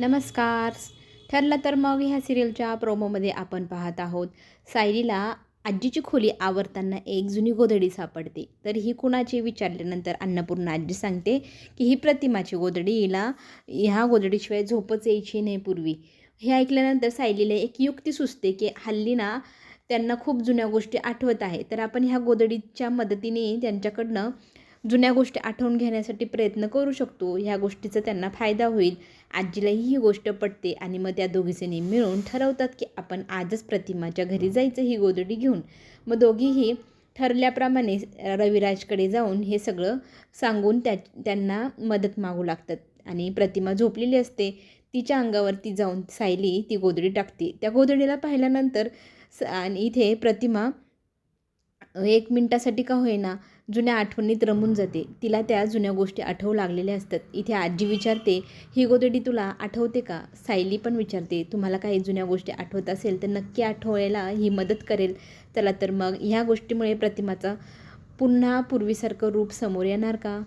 नमस्कार. ठरलं तर मग ह्या सिरियलच्या प्रोमोमध्ये आपण पाहत आहोत. सायलीला आजीची खोली आवरताना एक जुनी गोधडी सापडते. तर ही कुणाची विचारल्यानंतर अन्नपूर्णा आजी सांगते की ही प्रतिमाची गोधडी हिला ह्या गोधडीशिवाय झोपच यायची नाही पूर्वी. हे ऐकल्यानंतर सायलीला एक युक्ती सुचते की हल्ली ना त्यांना खूप जुन्या गोष्टी आठवत आहे तर आपण ह्या गोधडीच्या मदतीने त्यांच्याकडनं जुन्या गोष्टी आठवून घेण्यासाठी प्रयत्न करू शकतो. ह्या गोष्टीचा त्यांना फायदा होईल. आजीलाही ही गोष्ट पटते आणि मग त्या दोघीजणी मिळून ठरवतात की आपण आजच प्रतिमाच्या घरी जायचं ही गोदडी घेऊन. मग दोघीही ठरल्याप्रमाणे रविराजकडे जाऊन हे सगळं सांगून त्या त्यांना मदत मागू लागतात आणि प्रतिमा झोपलेली असते. तिच्या अंगावरती जाऊन सायली ती गोधडी टाकते. त्या गोधडीला पाहिल्यानंतर स आणि इथे प्रतिमा एक मिनटासाठी का होईना जुन्या आठवणीत रमून जाते. तिला त्या जुन्या गोष्टी आठवू लागलेल्या असतात. इथे आजी विचारते ही गोदडी तुला आठवते का? सायली पण विचारते तुम्हाला काही जुन्या गोष्टी आठवत असेल तर नक्की आठवायला ही मदत करेल. चला तर मग ह्या गोष्टीमुळे प्रतिमाचा पुन्हा पूर्वीसारखं रूप समोर येणार का?